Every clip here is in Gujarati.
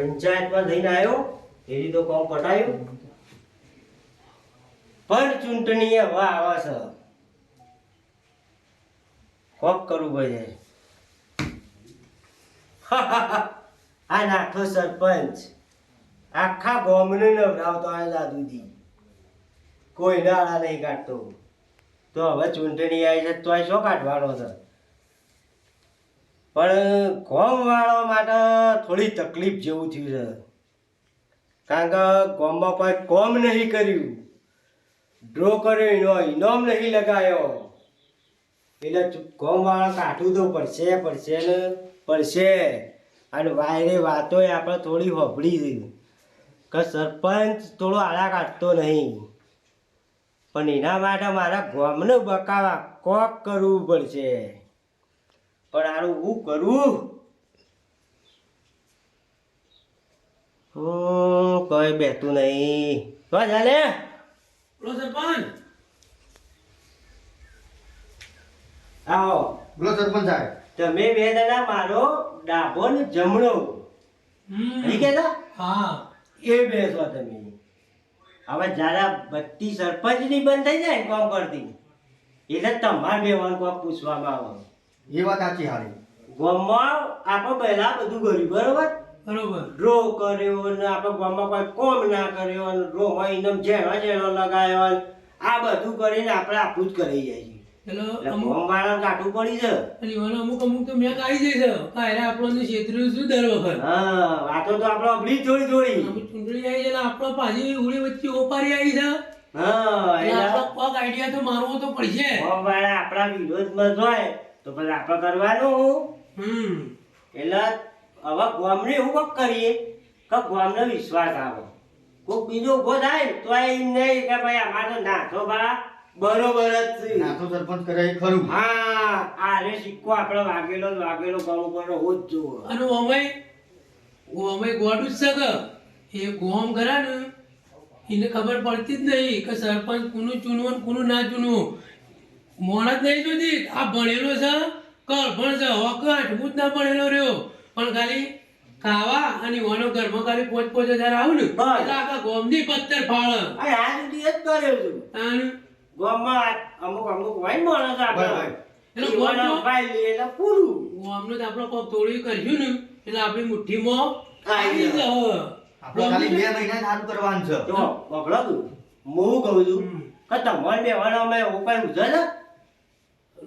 પંચાયતમાં જઈને આવ્યો એની તો કોમ પટાયું. પણ ચૂંટણી હવા આવા છે કોક કરવું પડે. આ નાખો સરપંચ. આખા ગોમને નવરાવતો આ દાદુજી કોઈ નાળા નહીં કાઢતો. તો હવે ચૂંટણી આવી છે તોય શું કાઢવાનો છે? પણ ગોમવાળો માટે થોડી તકલીફ જેવું થયું છે. કારણ કે ગોમમાં કોઈ કોમ નહીં કર્યું. ડ્રો કર્યો, એનો ઇનામ નહીં લગાયો. એટલે ગોમવાળા કાઢવું તો પડશે પડશે ને પડશે. અને વાયરે વાતો આપણે થોડી હોભળી છે. કે સરપંચ થોડો આળા કાઢતો નહીં. પણ એના માટે મારા ગોમને બકાવા કોક કરવું પડશે. પણ આનું હું કરું? હું કઈ બેઠું નહીં. તો ચાલે બોલો સરપંચ. આવો. બોલો સરપંચ સાહેબ. તમે બે દાદા મારો ડાબો ને જમણો. નહીં કહેતા? હા. એ બેસો તમે. હવે જ્યારે બત્તી સરપંચની બંધ થઈ જાય કોમ કરતી એટલે તમારે બે વાર કોમ પૂછવામાં આવે. એ વાત સાચી હારી ગામમાં આપણે પહેલા બધું કર્યું બરોબર? બરોબર. ડ્રો કર્યો ને આપણે ગામમાં કોઈ કોમ ના કર્યો ને ડ્રો હોય એમ જેણો જેણો લગાવ્યો ને આ બધું કરીને આપણે આપણું જ કરી જાય છે. એટલે ગામ વાળાને કાઢવું પડી છે. અને અમુક અમુક તો મેં આવી જાય છે. કાયરા આપણને છેતર્યું શું દર વખત? હા વાતો તો આપણે અભળી થોડી જોડી અમુક ચૂંટણી આવી છે આપણો પાછી ઉડી વચ્ચે ઓપારી આવી છે. હા એટલે આપણો પગ આઈડિયા તો મારવો તો પડશે. ગામ વાળા આપણા વિરોધમાં હોય. તો પછી આપણે કરવાનું હમ. એટલે હવે ગામને એવું કોક કરીએ? કે ગામને વિશ્વાસ આવે કોઈક બીજો ઊભો થાય તો એમ નહીં કે ભાઈ અમારો નાથો બા બરોબર જ છે. નાથો સરપંચ કરે એ ખરું. હા આ રે સિક્કો આપણે વાગેલો વાગેલો વાગેલો ગણું હો હોત જો અને અમે અમે ગોડું જ છે કે? એ ગોમ કરા ને એને ખબર પડતી જ નહીં કે સરપંચ કુનું ચૂનવું કુનું ના ચૂનવું. મોણ નહીં જોતી આ ભણેલો છે કળભણ છે હોક હું જ ના ભણેલો રહ્યો. પણ ખાલી ખાવા અને ઓનો ઘરમાં ખાલી પોચ પોચ હજાર આવું ને. એટલે આખા ગોમની પત્તર ફાળ. આ જ કર્યો છું. ગામમાં અમુક અમુક હોય ને માણસ આપણે. એટલે એટલે પૂરું. ગોમનું તો આપણે કોક થોડું કર્યું ને એટલે આપણી મુઠ્ઠીમાં આવી જાય આપણે ખાલી બે મહિના સારું કરવાનું છે. જો બગડો તું. હું કહું છું. કે તમારે બેવાનો અમે એવું કઈ ઉજે ને.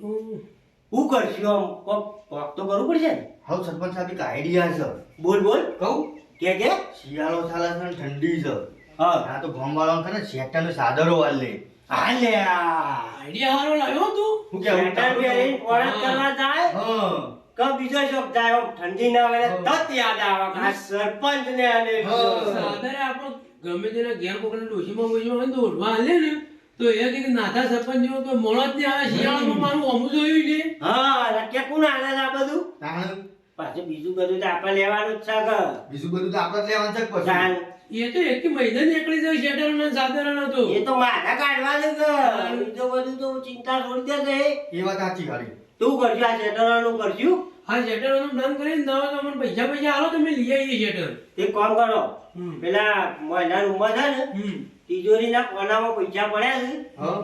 હું કરશું આમ? કોક કોક તો કરવું પડશે ને. હવે સરપંચ સાહેબ એક આઈડિયા છે. બોલ બોલ. કહું? કે કે? શિયાળો ચાલે છે ને ઠંડી છે. હા. આ તો ગામ વાળો છે ને શેટાને સાદરો વાળ લે. આઈડિયા હારો લાવ્યો તું? શું કેવું સ્વેટર પહેરીને કોળક કરવા જાય? હા. કે બીજો શોખ જાય? ઠંડી ના આવે તત યાદ આવે. આ સરપંચ ને અને લીધો. આપણો ગમે તેના ઘેર કોકને ડોશીમાં બોશીમાં હોય તો ઓઢવા હાલે ને. તો એ કે નાથા સરપંચ જેવો તો મોણો જ આવે શિયાળામાં મારું અમુ જોયું છે. હા એટલે કે કોણ આને આ બધું? પાછું બીજું બધું તો આપણે લેવાનું જ છે કે બીજું બધું તો આપણે જ લેવાનું છે પછી. એ તો એક મહિના નીકળી જાય શેટર ને સાધારણ હતો એ તો મારા કાઢવાનું કે. બીજું બધું તો ચિંતા છોડી દે એ વાત સાચી હારી તું કરજો આ શેટરનું કરજો. હા શેટરનું ડન કરીને ના હોય તો અમને પૈસા પૈસા આલો તમે લઈ આવીએ શેટર એક કામ કરો. પેલા મહિના રૂમમાં છે ને. હમ. તિજોરીના કોનામાં પૈસા પડ્યા છે.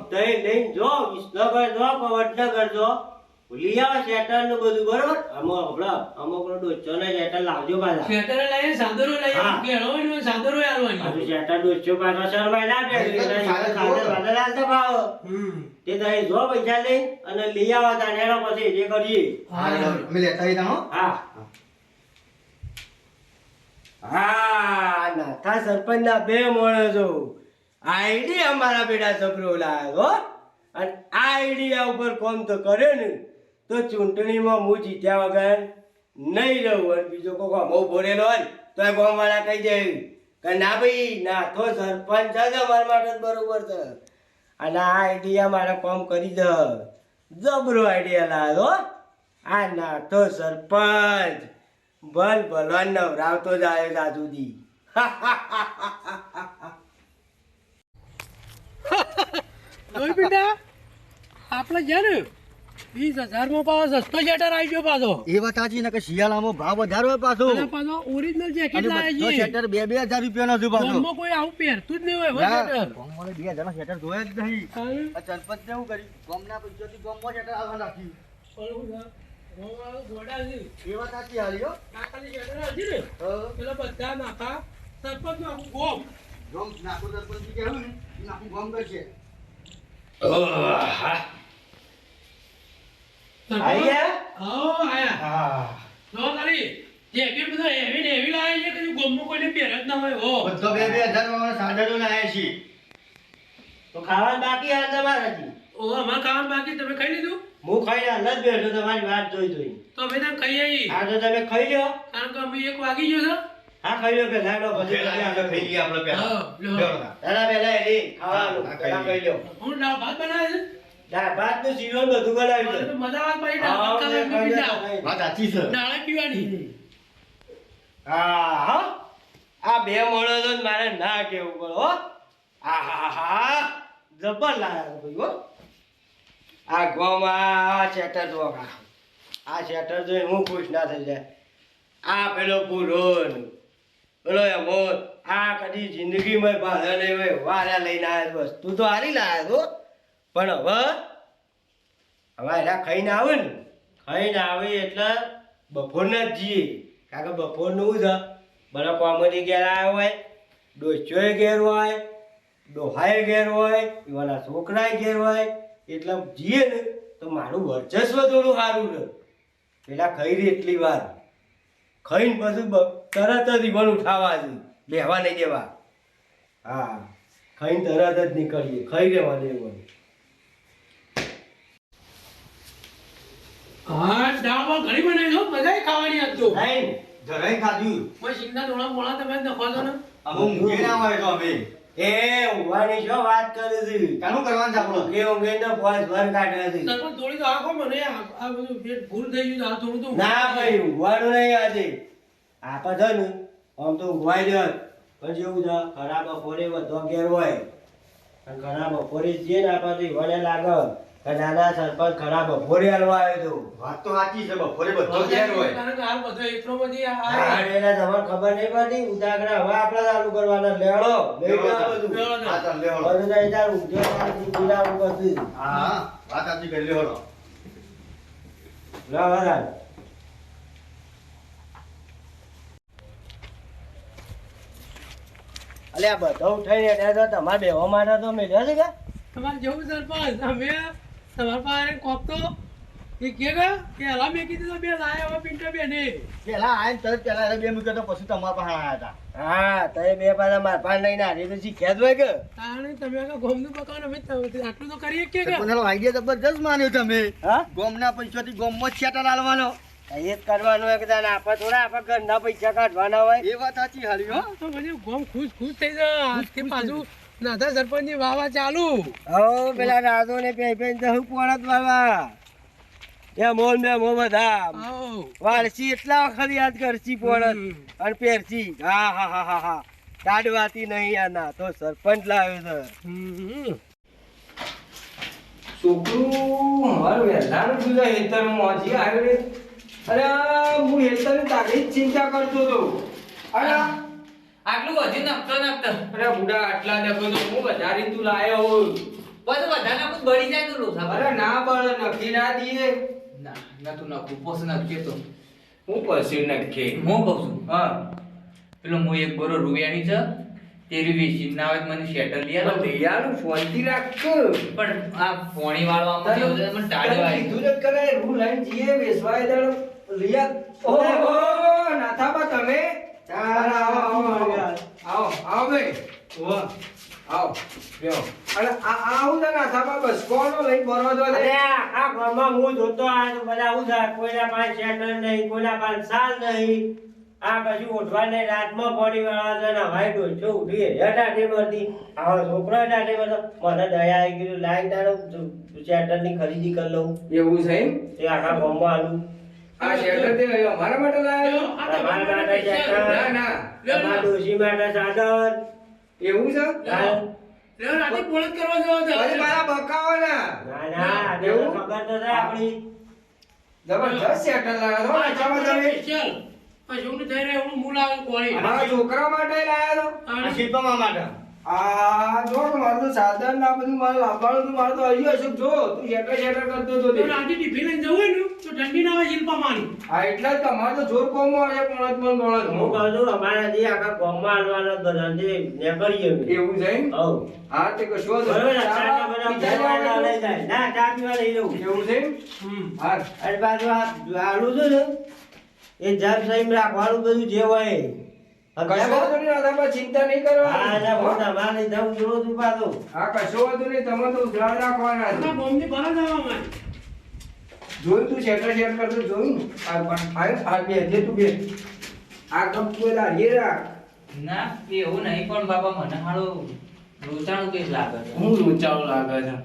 તો એ લઈને જો વિસનગર જો કે વડનગર જો લઈ આવો શેટરનું બધું બરોબર? અમો હમણાં અમો કોનો ડોચો ને શેટર લાવજો પાછા. શેટર લઈને સાંદરો લઈએ હા. ને સાંદરો આલવાની શેટર ડોચો પાછો શરમાય ના સારા સાદર જોવો. વાદર હાલતો ભાવ તે તમે જો પૈસા લઈ અને લઈ આવો તાને એનો પછી જે કરીએ. હા અમે લેતા તાણો હા. હા. તા સરપંચ ના બે માણસો આઈડિયા અમારા બેટા છોકરો લાવ્યો હો. અને આ આઈડિયા ઉપર કોમ તો કર્યો ને, તો ચૂંટણીમાં હું જીત્યા વગર નહીં રહું અને બીજો કોઈ ગામ ભરેલો હોય તો એ ગામવાળા કહી દે, કે ના ભાઈ, ના, તો સરપંચ છે અમારા માટે બરોબર છે. અને આ આઈડિયા મારે કોમ કરી દે. જબરો આઈડિયા લાવ્યો હો. આ તો સરપંચ. ભલ ભલવાન નવરાવતો જ આવ્યો દાદુજી. હા હા હા સુધી ઓય પિંડા આપણે છે ને વીસ હજારમાં પાછો સસ્તો શેટર આવી ગયો પાછો. એ વાત સાચી ને કે શિયાળામાં ભાવ વધારો હોય પાછો. પાછો ઓરિજિનલ જેકેટ લાવે બધો છે શેટર બે બે હજાર રૂપિયાનો છે પાછો. ગામમાં કોઈ આવું પહેરતું જ નહીં હોય હો શેટર ગામવાળા બે હજારના શેટર જોયા જ નહીં. આ ચલપત ને શું કરી ગામના પૈસાથી ગામમાં શેટર આવવા ગોડા એ વાત સાચી હારી હો. કાકાની શેટર હતી ને પેલા બધા નાખા સરપંચનું આખું ગોમ. ગામ નાખો સરપંચી કહેવું ને નાખું ગામ કરશે. આઈ ગયા? આવો આયા. હા. જો ખાલી જેકેટ બધા હેવી ને હેવી લાવે છે કે ગોમમાં કોઈને પહેર જ ના હોય હો. બધો બે બે હજાર વાળા સાડરો ને આયા છીએ તો ખાવાનું બાકી આ તમારે હજી? ઓ અમારે ખાવાનું બાકી તમે ખાઈ લીધું? હું ખાઈ હાલ જ બેઠો તમારી વાત જોઈ જોઈ તો અમે ત્યાં ખાઈ આવી આ તો તમે ખાઈ લ્યો. કારણ કે અમે એક વાગી ગયો છે. હા ખાઈ લ્યો પેલા લો પછી પછી ખાઈ લઈએ આપણે પેલા. હા. પેલા પેલા ખાઈ દાળ ભાત બનાવે છે? દાળ ભાતનું શીરો બધું બનાવી દે તો મજા દાળ હા, ભાત ખાવાની ખાઈ વાત સાચી છે. દાળે પીવાની. હા હા. આ બે મોણો તો મારે ના કેવું પડે હો. આ હા હા જબર લાયા ભાઈ હો. આ ગોમાં આ શેટર જો આ શેટર જોઈને હું ખુશ ના થઈ જાય. આ પેલો પૂરોન પેલો એમો આ કદી જિંદગીમાં ભાડે નહીં હોય વાર્યા લઈને આવ્યા બસ. તું તો હારી લાયા છો. પણ હવે હવે એના ખાઈને આવે ને. ખાઈને આવે એટલે બપોરના જ જઈએ. કારણ કે બપોરનું થાય બધા કોમેડી ઘેર આવ્યા હોય ડોસ્યોય ઘેર હોય ડોહાએ ઘેર હોય, એવાના છોકરાએ ઘેર હોય, એટલે જઈએ ને, તો મારું વર્ચસ્વ થોડું સારું રહે. પેલા ખાઈ રહી એટલી વાર. ખાઈને પછી તરત જ ઈવન ઉઠાવવા છે બેહવા નહીં દેવા. હા ખાઈને તરત જ નીકળીએ ખાઈ લેવાનું ઈવન હા દાળ ઘણી બનાવી દો મજા ખાવાની આજ તો. જરાય ખાધું. મેં શીંગના ધોળા મોળા તમે નખો છો ને? અમે ઊંઘે ના હોય તો અમે. એ ઊંઘવાની શું વાત કરે છે? કાનું કરવાનું છે આપણું. ઊંઘે ઊંઘે તો ભોજ ભર કાઢે છે. સરપંચ થોડી તો આખો મને આ બધું ભૂલ થઈ ગયું. આ થોડું તો ના ભાઈ ઊંઘવાનું નહીં આજે. આપા છે ને આમ તો ઊંઘવાય જ પછી એવું છે ખરાબ બપોરે બધો ઘેર હોય. અને ખરા બપોરે જઈએ ને આપા તો લાગે. કે નાના સરપંચ ખરાબ બપોરે હલવા આવ્યો તો. વાત તો સાચી છે બપોરે બધો ઘેર હોય. કારણ કે આ બધો એટલો બધી આ તમને ખબર નહીં પડતી ઉદાગરા હવે આપણે ચાલુ કરવાના જાઓ લેવડો. હા, ચાલ, લેવડો. બધું નહીં તાર પીડાવું બધું હા વાત સાચી કરી લેવડો. લો વરાળ. અલ્યા બધા ઉઠાઈને એટલે તો તમારે માટે તો મેળ્યો છે કે? તમારે જેવું સરપંચ. અમે તમારા પાસે તો એ કે કે પેલા મેં કીધું તો બે લાયા હવે પિન્ટો બે ને પેલા આઈને તરત પેલા એને બે મૂક્યો તો પછી તમારા પાસે આયા હતા. હા તમે બે પાછા માર પાન લઈને હારી તો શીખ્યા જ હોય કે? તાણે તમે આગળ ગોમનું પકાવ અમે આટલું તો કરીએ કે કે? સરપંચનો આઈડિયા જબરજસ્ત માન્યો તમે. હા? ગોમના પૈસાથી ગોમમાં જ લાલવાનો એ જ કરવાનું હોય આપણે થોડા આપણે ઘરના પૈસા કાઢવાના હોય. એ વાત સાચી હારી હો. તો પછી ગોમ ખુશ ખુશ થઈ જાય આજથી પાછું નાથા સરપંચની વાવા ચાલુ. હો પેલા રાધો ને પે પે જહુ પોણત બાબા એ મોન બે મો બધા વારસી એટલા વખત યાદ કરશી પોણત અને પેરસી હા હા હા હા હા. કાઢવાતી નહીં આના. તો સરપંચ લાવ્યો છે છોકરું મારું વહેલાનું જુદા હેતરમાં હજી આવ્યું અરે હું હેલ્થની તારી ચિંતા કરતો હતો. અરે આટલું વધી નખતો નખતો. અરે બુડા આટલા નખો તો હું વધારી તું લાયો હું બસ વધારે કુછ બળી જાય તો લોસા અરે ના બળ નખી ના દીએ. ના નતું નખું પોસ નખે તો. હું પછી નખે. હું કહું છું. હા. પેલો હું એક બરો રૂવિયાની છે. તેરી વેચી ના આવે મને શેટર લઈ પણ દયાનું ફોનથી રાખ પણ આ ફોણી વાળો આમ જેવો છે, મને ટાળી વાળી કીધું જ કરે હું લાઈન જીએ વેસવાય દળ લિયા આવ. ઓહો. નાથાબા તમે? તારા આવો આવો આવો આવો. આવો બે ઓ આવો બેઓ અને આ આ હું ના નાથાબા બસ કોનો લઈ બરો દો અરે આ ઘરમાં હું જોતો આ તો બધા હું થાય કોઈના પાસે શેટર નહીં કોઈના પાસે સાલ નહીં. આ કશું ઉઠવા રાતમાં પાણી વાળા છે ને હવાઈ ડોસો ઉઠી હેઠાઠી મળતી આવો છોકરા હેઠા મળતો મને દયા આવી ગયું લાઈન તારો. શેટરની ખરીદી કરી લઉં. એવું છે એમ? તે આખા ગામમાં આલું. આ શેટર તે અમારા માટે લાવ્યો તમારા તમારા માટે માટે ના ના. તમારા ડોશી માટે સાદર એવું છે? હા. રાતે પોળત કરવા જવા દે. પછી મારા બકાવાના. ના ના એવું? ખબર તો છે આપણી. જબરજસ્ત સેટલ લાવ્યા છો? આચામાં તમે ચાલ. આ થઈ રહ્યું, એવડું મૂળ આવે કોળી. મારા છોકરા માટે લાવ્યા છો આ શિલ્પા માટે આ જો મારું તો સાધન ના બધું મારું લાવવાનું હતું મારું તો હજી અશોક જો તું શેટર શેટર કરતો હતો તે. રાતે ટિફિન લઈને જવું હોય ને, તો ઠંડી ના હોય શિલ્પા હા એટલે જ તમારે તો જોર કોમ આવે પોણત મન પોણત હું કહું છું અમારા જે આખા ગામમાં હાલવાનો ધંધે ને કરીએ એવું છે? હઉ. હા તે કશો તો. ના ચા પીવા લઈ જવું એવું છે હમ. હા અને પાછું આ આલુ છે ને એ જાર સહીમ રાખવાનું બધું જે હોય. ચિંતા નહીં કરવા હું તમારે જવું પાછું હા કશો વાંધો નહીં તમે તો ઉધાર રાખવાના. બોમ્બની બહાર જવા જોયું તું શેટર શેર કરતો જોયું? આ બે જે તું બે. આ કપ તું એલા એ રાખ. ના એવું નહીં પણ બાપા મને હારું રોચાણું કંઈક લાગે છે? હું રોચાણું લાગે છે?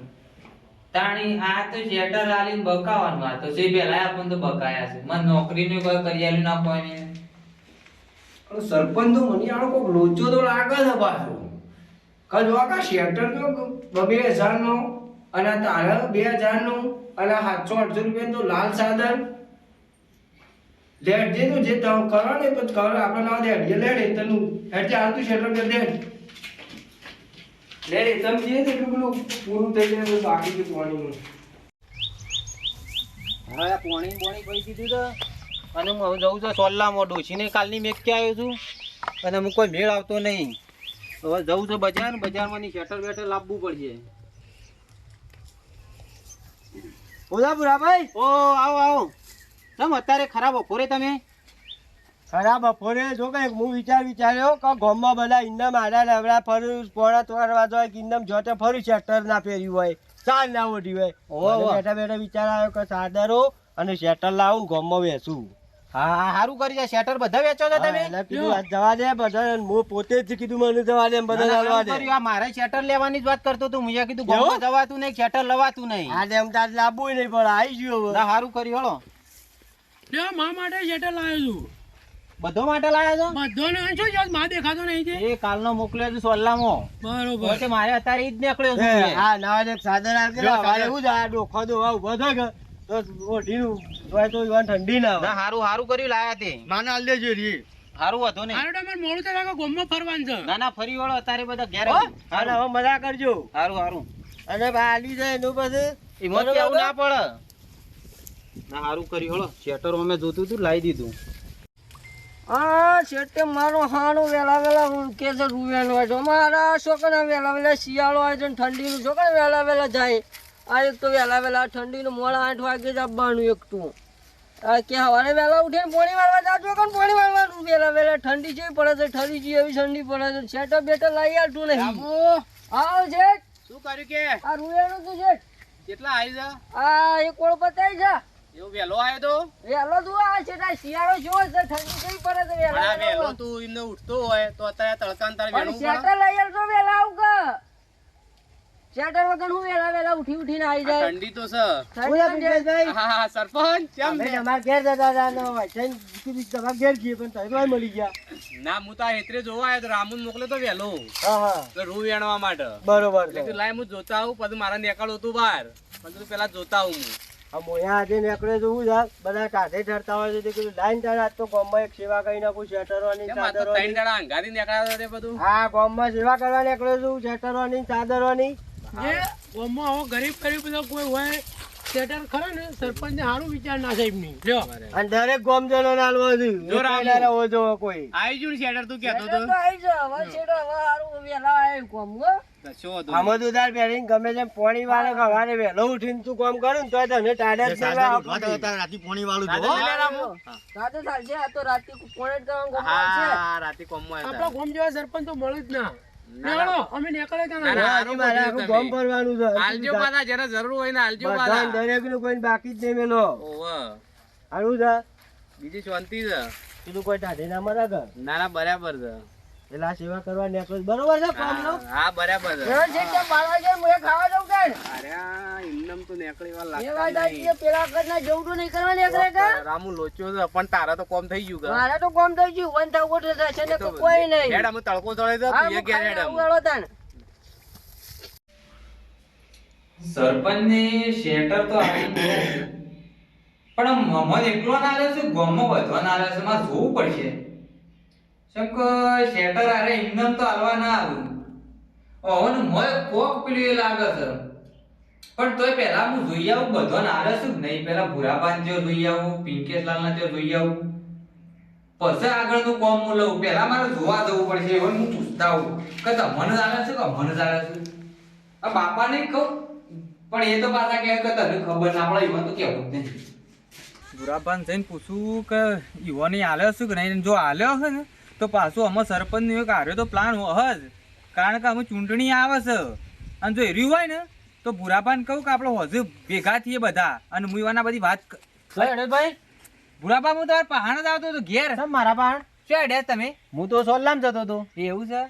તાણી આ તો જેટર આલી બકાવાનું આ તો જે પેલા આપણને તો બકાયા છે. મને નોકરીનું કોઈ કરિયાલું ના ને સરપંચ તો મને આનો કોક લોચો તો લાગે છે પાછો. કજો આ શેટર તો બે હજાર નો અને આ તારે બે હજારનું અને આ સાતસો આઠસો રૂપિયા તો લાલ સાધન. લેટ જે તું જે તમે કરો ને તો કરો આપણે ના દેડ જે લેટ તનું હેડ જે આવતું શેટર કે દે લે એ તમે જે એટલું પેલું પૂરું થઈ જાય તો બાકી છે પાણીનું આ પોણી પોણી કહી દીધું તો. અને હું હવે જઉં છું સોલ્લામાં ડોસીને કાલની મેં કે આવ્યો છું? અને અમુક કોઈ મેળ આવતો નહીં. હવે જવું છું બજાર બજારમાંની શેટર બેટર લાવવું પડશે. બોલા ભાઈ? ઓ આવો આવો. કેમ અત્યારે ખરાબ બપોરે તમે? ખરા બપોરે જો કંઈક હું વિચાર વિચાર્યો કે ગામમાં બધા ઇન્ડમ આડા નવડા ફરું પોણા ત્રણ વાજો હોય કે જોતે ફરું શેટર ના પહેર્યું હોય ચાર ના ઓઢી હોય. બેઠા બેઠા વિચાર આવ્યો કે સાદરો અને શેટર લાવું ગામમાં વેચું હા સારું કરી શેટર બધા વેચો છો તમે? કીધું જવા દે બધા હું પોતે જ કીધું મને જવા દે બધા ના, ના, જવા દે. મારે શેટર લેવાની જ વાત કરતો હતો. મુએ કીધું? ગામમાં જવાતું નહીં શેટર લવાતું નહીં. આજે એમ તાર લાવવું નહીં પણ આવી ગયું સારું કર્યું હળો. મા માટે શેટર લાવ્યો છું. બધો માટે લાયા છો? બધો ને શું છે? માં દેખાતો નહીં છે? એ કાલનો મોકલ્યો છે સોલ્લામાં. બરોબર. એટલે મારે અત્યારે ઈ જ નીકળ્યો છે. હા નવા એક સાધન આવે કે સવારે હું જ આ ડોખો દો આવ બધો કે તો ઓઢીનું જોય તો ઈવન ઠંડી ના ના હારું સારું કર્યું લાયા તે. માને આલ દેજો રી. સારું વાંધો નહીં. આનો તમારે મોડું થાય ગામમાં ફરવાનું છે. ના ના ફરી વળો અત્યારે બધા ઘેર હો? હવે મજા કરજો. સારું સારું અને બાલી જાય એનું પછી. એમાં બરોબર? કેવું ના પડે. ના સારું કર્યું હળો. શેટરો અમે જોતું હતું લાવી દીધું. આ છેટે મારો હાણો વેલા વેલા કે છે રૂવેન હોય છે. મારા છોકરા વેલા વેલા શિયાળો આવે છે ઠંડીનું છોકરા વેલા વેલા જાય. આ એક તો વેલા વેલા ઠંડીનું મોડા આઠ વાગે જ આપવાનું એકટું. આ કે સવારે વહેલા ઉઠીને પોણી વાળવા જાજો કે પોણી વાળવાનું વેલા વેલા ઠંડી જેવી પડે છે ઠરી જેવી એવી ઠંડી પડે છે. છેટો બેટર લાવી આવતું નહીં. આવ છે શું કર્યું કે? આ રૂવેનું તું છે કેટલા આવી જા? આ એક ઓળ પતાવી છે એવું વહેલો આવ્યો તો? વેલો તું આ છે આ શિયાળો જો ઠંડી કેવી પડે છે પણ આ વેલા તું. એમને ઉઠતો હોય તો અત્યારે તડકા તારે પણ શેટર લઈ આવજો વેલા આવું કે. શેટર વગર હું વેલા વેલા ઉઠી ઉઠીને આવી જાય? ઠંડી તો છે. ઠંડી ના જાય. પિંકેશભાઈ હા હા સરપંચ કેમ અમે તમારા ઘેર જતા હતા ને વાંચન કીધું તમારા ઘેર જઈએ પણ તમે મળી ગયા. ના હું તો હેતરે જોવા આવ્યો તો રામુન મોકલ્યો તો હા હા. રૂ વેણવા માટે. બરોબર એટલે લાય હું જોતા આવું પછી મારા નેકાળ હતું બહાર. પણ પેલા જોતા આવું હું. મોયા આજે નીકળે તો હું જા બધા કાંઠે ઠરતા હોય છે કીધું લાઈન તારે આજ તો ગામમાં એક સેવા કરી નાખું શેટરોની કેમ આ તો ત્રણ દાડા અંગારી નીકળ્યા તે બધું? હા ગામમાં સેવા કરવા નીકળ્યો છું શેટરોની ચાદરોની. જે ગામમાં આવો ગરીબ ગરીબ બધા કોઈ હોય શેટર ખરા ને? સરપંચને સારું વિચાર ના સાહેબની. લ્યો. અને દરેક ગામજનો જો કોઈ. આવી જુ શેટર તું કહેતો તો. આવી જાય. હવે શેટર હવે હારું વેલા આવ્યું કોમ તાર પહેરીને ગમે તેમ પોણી વાળે સવારે વહેલો ઉઠીને તું કામ કરું ને તોય તને ટાઢે જ નહીં આપું. રાતે ચાલશે. આ તો રાતે પોણે જ કરવાનું કોમ આવશે. હા રાતે કોમમાં આપણા ગામ જેવા સરપંચ તો મળે જ ના. અમે નીકળે ત્યાં ના, ના. ના. હજી મારે આખું ગામ ફરવાનું છે. આલજો પાછા જરૂર હોય ને આલજો બધાને કોઈ બાકી જ નહીં મેલો. ઓવે. સારું છે. બીજી શાંતિ છે. તું કોઈ ટાઢી ના મરા કર ના ના બરાબર છે. એટલે આ સેવા કરવા નીકળો બરોબર છે કામનો હા, હા બરાબર છે. જે કે ત્યાં જે મુએ ખાવા જાઉં કે? અરે ઇન્નમ તો નીકળી વાર એ લાગતા સાચી નહીં. પેલા કર ના જવડો નહીં કરવા નીકળે કે રામુ લોચો છે પણ તારા તો કોમ થઈ ગયું કે મારા તો કોમ થઈ ગયું વન થાઉ ગોઠવે છે ને કોઈ નહીં. હેડ અમે તડકો ચડે તો હા, કે હેડ અમે. હેડો તાણ. સરપંચને શેટર તો આવી ગયા. પણ મમન એકલો ના આવે છે ગોમમાં બધો ના આવે છે મારે જોવું પડશે. શક શેટર અરે ઇન્દમ તો હાલવા ના આવું. ઓહન મોય કોક પેલું એ લાગે પણ તોય પહેલા હું જોઈ આવું, બધો નારે શું નહીં? પહેલા ભૂરાબાન જેવો જોઈ આવું પિંકેશલાલ ના જેવો જોઈ આવું. પછી આગળનું કોમ હું લઉં. પહેલા મારે જોવા જવું પડશે એવું હું પૂછતા હોઉં કે તમને જાણે છે કે મને જાણે છે? આ બાપાને કહું પણ એ તો પાછા કહે કે તને ખબર ના પડે, એમાં તો કેવું જ નહીં. બુરાબાન જઈને પૂછું કે યુવાની હાલ્યો શું કે નહીં? જો હાલ્યો હશે ને તો પાછું અમે સરપંચ એક હાર્યો તો પ્લાન હજ કારણ કે અમે ચૂંટણી આવે છે. અને જો એર્યું હોય ને તો બુરાબાન કહું કે આપણે હજુ ભેગા થઈએ બધા. અને હું એવાના બધી વાત ભાઈ બુરાબા હું તમારે પહાણ જ આવતો હતો ઘેર. મારા પહાણ? શું અડ્યા તમે? હું તો સોલ્લામ જતો હતો. એવું છે?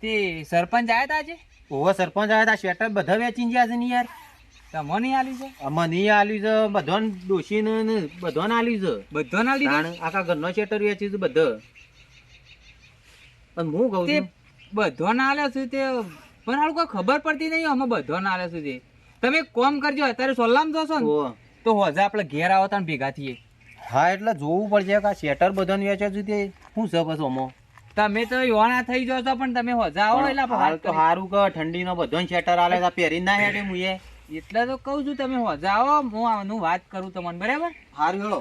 તે સરપંચ આવ્યા હતા આજે? ઓવો સરપંચ આવ્યા હતા સ્વેટર બધા વેચી ગયા છે ને યાર. તમને આલી છે? આમાં નહીં આલ્યું છે. બધાને ડોશીને બધાને આલ્યું છે. બધો ના આખા ઘરનો સ્વેટર વેચ્યું છે બધા. પણ હું કહું છું બધો ના આલ્યો છે તે પણ હાલ કોઈ ખબર પડતી નહીં અમે બધો ના આલ્યો છે તમે કોમ કરજો અત્યારે સોલ્લામ જોશો ને તો હોજે આપણે ઘેર આવો તાણ ભેગા થઈએ. હા એટલે જોવું પડશે કે સ્વેટર બધાને વેચ્યું છે તે. શું છે બસ અમો તમે તો યોણા થઈ જાવ છો પણ તમે હોજા આવો એટલે હાલ તો સારું કે ઠંડીનો બધો શેટર આલે તો પહેરી ના હેડે હું એ. એટલે તો કહું છું તમે હોજા આવો હું આનું વાત કરું તમને બરાબર? સારું હેડો.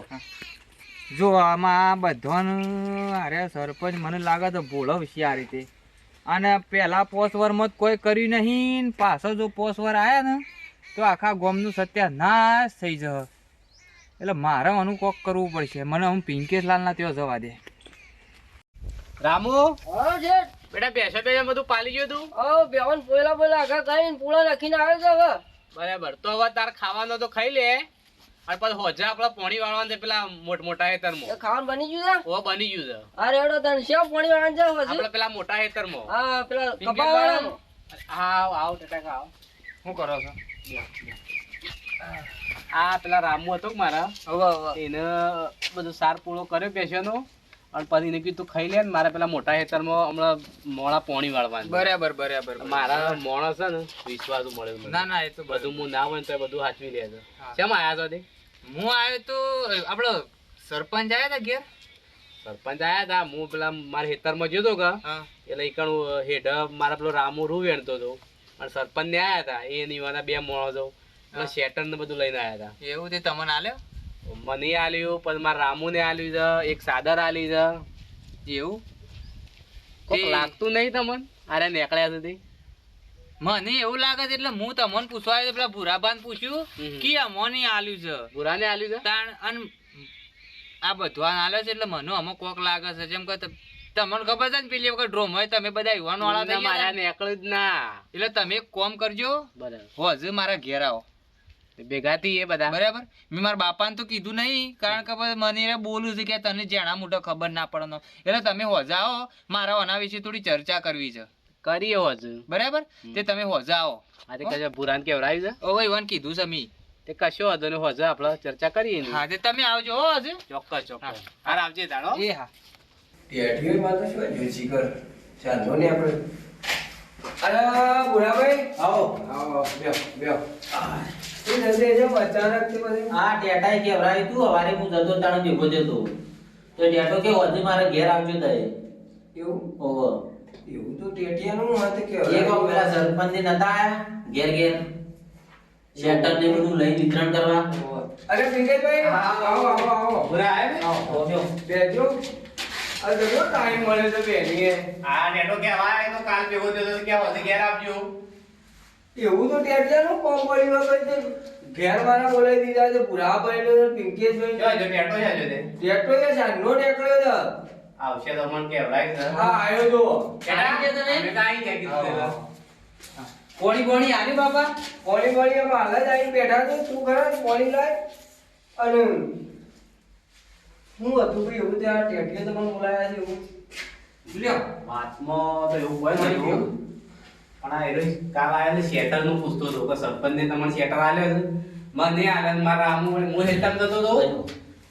જો આમાં બધાનું અરે સરપંચ મને લાગે તો ભોળો વિશે આ રીતે અને પહેલાં પોસવરમાં જ કોઈ કર્યું નહીં પાછો જો પોસવર આયા ને તો આખા ગોમનું સત્યાનાશ થઈ જશે. એટલે મારે આનું કોક કરવું પડશે. મને હું પિંકેશલાલના ત્યાં જવા દે. રામુ? બેટા બેસે બેસે બધું પાલી ગયું તું. હા બેવન પોયલા પોયલા આગા કરીને પૂળા નાખીને આવે છે હવે. બરાબર. તો હવે તાર ખાવાનો તો ખાઈ લે. અને પછી હોજે આપડે પોણી વાળવા છે પેલા મોટ મોટા હેતરમાં. ખાવાનું બની ગયું છે? ઓ બની ગયું છે. અરે એડો તન શેવ પાણી વાળા છે આપડે પેલા મોટા હેતરમાં. હા પેલા કપા વાળા આવ આવ ટટા આવ. શું કરો છો? આ પેલા રામુ હતો મારા? એને બધું સાર પૂળો કર્યો પેશનો અને પછી એને કીધું તું ખાઈ લે ને મારા પેલા મોટા હેતરમાં હમણાં મોડા પોણી વાળવાનું બરાબર બરાબર મારા મોણસ છે ને વિશ્વાસ મળ્યો ના ના એ તો બધું હું ના હોય તો બધું સાચવી લે છે. કેમ આયા છો તે? હું આવ્યો તો આપણો સરપંચ આવ્યા હતા ઘેર? સરપંચ આયા હતા હું પેલા મારા ખેતરમાં જતો કે એટલે એક હેડ મારા પેલો રામુ રૂ વેણતો હતો અને સરપંચ ને આયા હતા એ નિવાના બે મોણો હતો એટલે શેટર ને બધું લઈને આયા હતા એવું તે તમને આલ્યો? મને આલ્યું પણ મારા રામુ ને આલ્યું છે એક સાદર આલી છે. એવું? લાગતું નહીં તમને? અરે નીકળ્યા સુધી મને એવું લાગે છે એટલે હું તમને પૂછવા આવ્યો પેલા ભૂરાબાન પૂછ્યું કે અમોને આલ્યું છે? બુરા ને આલ્યું છે? તાણ અન આ બધું આલે છે એટલે મને અમુક કોક લાગે છે. જેમ કે તમને ખબર છે ને પેલી વખત ડ્રોમ હોય તમે બધા યુવાનો વાળા મારા નીકળ્યું જ ના. એટલે તમે કોમ કરજો. બરાબર. હોજ મારા ઘેર આવો. ભેગા થી એ બધા. બરાબર? મેં મારા બાપાને તો કીધું નહીં કારણ કે મને એ બોલું છે કે તને જેણા મોટો ખબર ના પડે એટલે તમે હોજાઓ મારા આના વિશે થોડી ચર્ચા કરવી છે. કરીએ હોજ. બરાબર? તે તમે હોજાઓ. આવો આજે કશે કેવડાવી કેવડાવ્યું છે? ઓ ભાઈ વન કીધું છે મી. તે કશો વાંધો નહીં હજુ આપણે ચર્ચા કરીએ હા તે તમે આવજો હો હજુ. ચોક્કસ ચોક્કસ. હાર આવજે દાડો એ હા. ટેટીઓમાં તો શું જોજી કર ચાલો ને આપણે. અરે બુઢાભાઈ. આવો આવો. બેહો બેહો. શું જલ્દી જો અચાનકથી પછી આ ટેટાએ કેવરાયું તું? હવારે હું જતો તાણે ભેગો જતો. તો ટેટો કે હજી મારે ઘેર આવજો તય એવું? ઓહો. એવું તો ટેટિયાનું હાથ કે એક વાર પેલા સરપંચ ને નતા આયા? ઘેર ઘેર? શેટર ને બધું લઈ વિતરણ કરવા? અરે પિંકેશભાઈ આવો આવો આવો ભુરા આવે ને આવો, બેહો. બેજો. આ જો ટાઈમ મળે તો બેનીએ? આ નેટો કહેવાય તો કાલ ભેગો થયો તો કે હજુ ઘેર આવજો. એવું તો ટેટિયાનું કોમ પડી વખત તો ઘેર મારા બોલાવી દીધા છે ભૂરાભાઈ ને પિંકેશભાઈ જો જો ટેટો છે જો તે. ટેટો કે સાંજનો ટેકડો છે. આવશે તો મને કહેવાય છે હા આવ્યો જો કેટા? કે તમે? મે કાઈ કે કીધું કોણી કોણી આલી બાપા. કોણી કોણી હાલ જ આવી બેઠા છે. તું ખરા કોણી પોણી લાય. અને હું હતું ભાઈ એવું ત્યાં ટેટલે તો બોલાવ્યા બોલાયા છે એવું? લ્યો. વાતમાં તો એવું હોય ને. પણ આ એરો કાલ આયો શેટરનું પૂછતો હતો કે સરપંચ ને તમને શેટર આલ્યો છે? મને આલે મારા રામુ હું હેતમ જતો હતો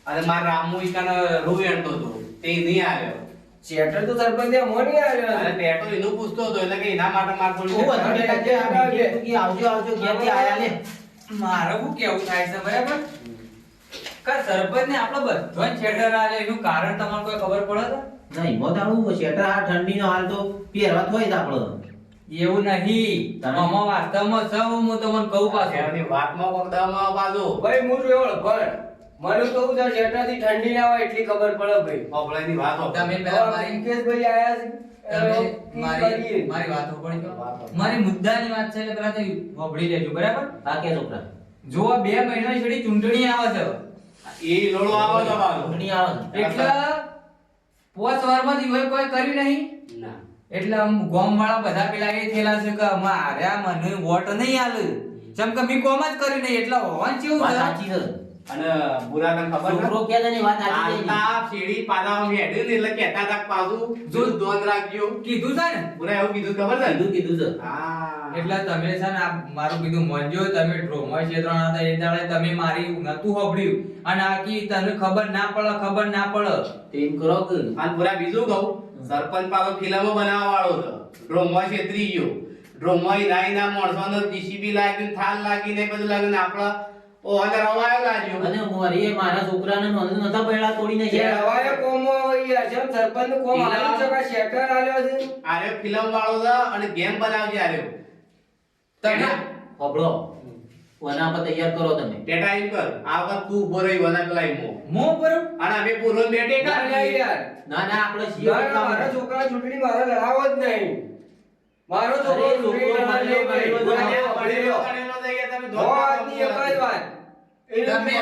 અને મારા રામુ ઈ કાને રૂ હતો તે નહીં આવ્યો શેટર તો સરપંચ આવ્યો અને ટેટો એનું પૂછતો હતો એટલે કે એના માટે માર થોડી હું આવજો આવજો આયા લે? મારે શું કેવું થાય છે બરાબર? કા સરપંચ ને આપણો બધો આલે એનું કારણ તમને કોઈ ખબર પડે નહીં મો તારું આ ઠંડીનો હાલ તો પહેરવા હોય જ આપણો. એવું નહીં. તારે? વાસ્તવમાં સૌ હું તમને કહું પાછું. એની વાતમાં કોક દવામાં બાજુ ભાઈ હું રેવળ પણ મને કહું છે જેટલાથી ઠંડી ના હોય એટલી ખબર પડે ભાઈ. પોપડાની વાત. તમે પહેલા મારી રિંકેશભાઈ આયા છે મારી મારી વાત સાંભળજો. મારી મુદ્દાની વાત છે એટલે તો લેજો બરાબર? આ કે છોકરા જો બે મહિના છેડી ચૂંટણી આવે છે એ લોડો આવો તમારો ઊંઘણી આવે એટલે પોસ વારમાં દિવસે કોઈ કર્યું નહીં? ના. એટલે આમ ગોમ વાળા બધા પેલા એ થયેલા છે કે અમે આ મને વોટ નહીં આલે. જેમ કે મી કોમ જ કર્યું નહીં એટલે હોવાનું કેવું છે? સાચી છે. અને બુરા તને ખબર છોકરો છે કે છે ને વાત સાચી છે. ફેડી શેરડી પાદામાં હેડ ને એટલે કહેતા તક કે પાછું જો દોન રાખ્યો કીધું છે ને? બુરા એવું કીધું ખબર છે? કીધું કીધું છે. હા. એટલે તમે છે ને આ મારું કીધું મનજો તમે ડ્રોમા ક્ષેત્રના હતા એ દાડે તમે મારી નતું હોબડ્યું અને આખી તને ખબર ના પડે ખબર ના પડે. તેમ કરો કે. આ બુરા બીજું કહું સરપંચ પાછો ફિલ્મો બનાવવા વાળો હતો ડ્રોમમાં છેતરી ગયો. ડ્રોમમાં એ નાઈ ના માણસોને જીસીબી લાગ્યું થાલ લાગીને બધું લાગ્યું ને આપણા ઓહને રવાયો લાગ્યો. અને મોરીએ મારા છોકરાને નોંધ નતા પૈડા તોડીને જે રવાયો કોમો કોમમાં હોય સરપંચ કોમ આલ્યું છે કે શેટર આલ્યો છે? આરે ફિલ્મ વાળો છે અને ગેમ બનાવજે આરે. તને હોબળો. વના પર તૈયાર કરો તમે. ટેટા એમ કર આ વખત તું ઊભો રહી વના કલાઈ મો. મો પર અને અમે પૂરો બેટે ના, ના, કર યાર. ના ના આપણે ના, ના, મારા છોકરા ચૂંટણી મારા લડાવો જ નહીં. મારો છોકરો ચૂંટણી છોકરો લડે ભણેલો, નહીં. ભણેલો, ભણેલો, ભણેલો. થઈ ગયા તમે હો, આજની એક જ વાત. એને તમે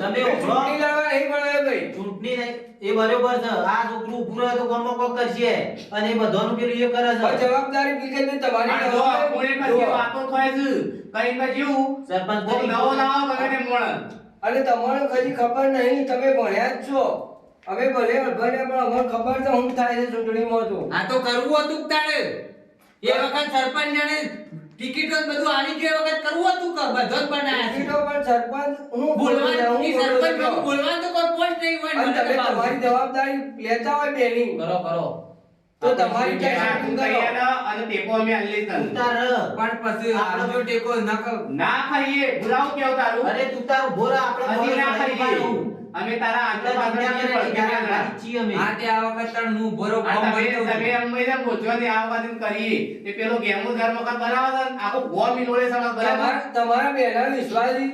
તમે ચૂંટણી લડવા નહીં ભણાવે ભાઈ. ચૂંટણી નહીં એ બરોબર છે. આ છોકરું ઉભું રહે તો કોણ કોક કરશે. અને એ બધાનું પેલું એ કરે છે. જવાબદારી બીજેપી તમારી જો કોણે પછી વાતો થાય છે કઈ માં જેવું સરપંચ નવો લાવો મોણ અને તમારે કદી ખબર નહીં તમે ભણ્યા જ છો. અમે ભલે ભલે પણ અમને ખબર છે હું થાય છે ચૂંટણીમાં તો. આ તો કરવું હતું તારે એ વખત સરપંચ જાણે ટિકિટો બધું આલી ગયું વખત કરવું હતું કે બધો જ બનાયા છે? ટિકિટો પર સરપંચ હું બોલવાનું હું સરપંચ. નું બોલવાનું તો કોઈ પોસ્ટ નહીં હોય અને તમે તમારી જવાબદારી લેતા હોય બેની. કરો કરો તો તમારી કે ક્યાં તું કરો. અને ટેકો અમે આલી તને ઉતાર. પણ પછી આનો ટેકો ના ના ખાઈએ ભૂલાવ કેવ તારું? અરે તું તારું ભોરા આપણે ના ખાઈએ. અમે તારા આગળ પાછળ અમે. આ તે આ વખત તાણ હું ભરો ફોર્મ તમે ભરી દઉં તમે અમે ને દે આ વાત કરી તે પેલો ગેમો દર વખત બનાવે છે આખો ગોમ મિનોળે સમજ બરાબર? તમારા બેના વિશ્વાસી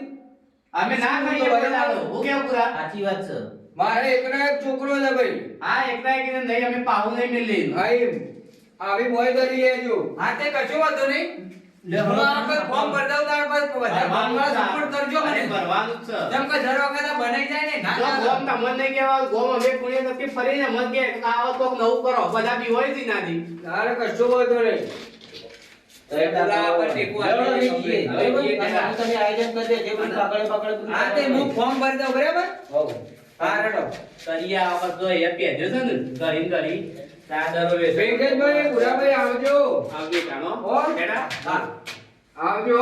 અમે ના. બધા હું કેવું પૂરા? સાચી વાત છે. મારે એકનો એક છોકરો છે ભાઈ. આ એકના એક ને નહીં અમે પાહુ નહીં મેલી ભાઈ આવી બોય કરી લેજો હા તે કશું વાંધો નહીં. હું ફોર્મ તાર કરજો મને. ભરવાનું છે. જેમ કે વખત બનાઈ જાય ને ના જો ચાલે. ગોમ તમને નહીં કહેવા ગોમ અમે પુણ્ય તરફથી ફરીને મત કે આવો કોક નવું કરો? બધા બી હોય તારે કશો? લઈ જઈએ પેલા. આ તમે આયોજન કરી દેજો પકડે પકડે. હા તે હું ફોર્મ ભરી દઉં બરાબર? હા રેડો. કરી આ વખત જો એ પહેર્યો છે ને કરી કરી ચાદરો વેચે વેંકટભાઈ ભુરાભાઈ આવજો. આવજે કાનો હો. બેટા હા. આવજો.